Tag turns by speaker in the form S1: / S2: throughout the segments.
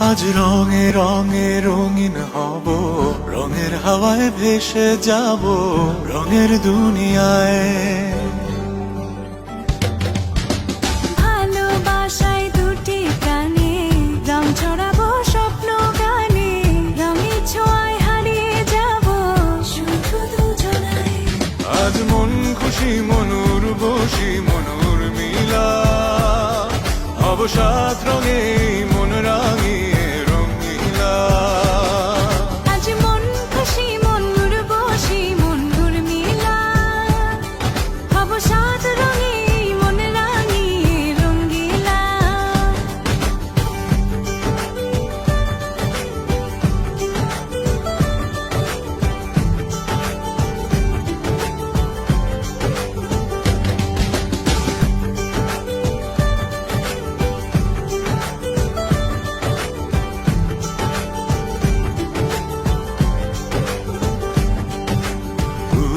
S1: আজ রঙে রঙে রঙিন হব রঙের হাওয়ায় ভেসে যাব রঙের দুনিয়ায়।
S2: ভালোবাসায় দুটি রং ছড়াবো স্বপ্ন গানে রঙের ছোঁয়ায় হারিয়ে যাব শুধু দুজনায়
S1: আজ মন খুশি মনুর বসি মনুর মিলা অবসাদ রঙে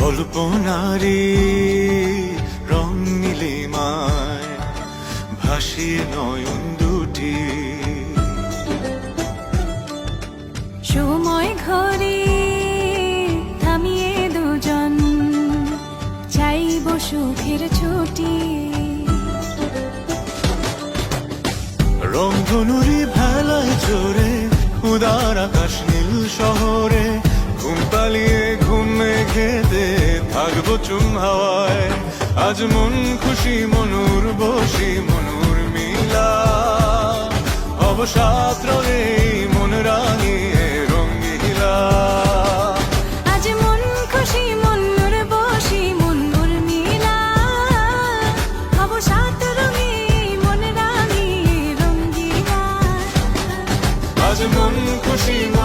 S1: কল্পনারি রং নীলিমায় ভাসিয়ে নয়ন দুটি।
S2: সময় ঘরে থামিয়ে দুজন চাইব সুখের ছুটি।
S1: রং রংধনুরি ভেলায় চড়ে উদার আকাশ নীল শহরে চুম হাওয়ায় আজ মন খুশি মনুর বসি মনুর মিলা। অবসাদ রঙে মন রাঙিয়ে রঙ্গিলা
S2: আজ মন খুশি মন বসি মন মিলা। মন রাঙিয়ে রঙ্গিলা
S1: আজ মন খুশি মনুর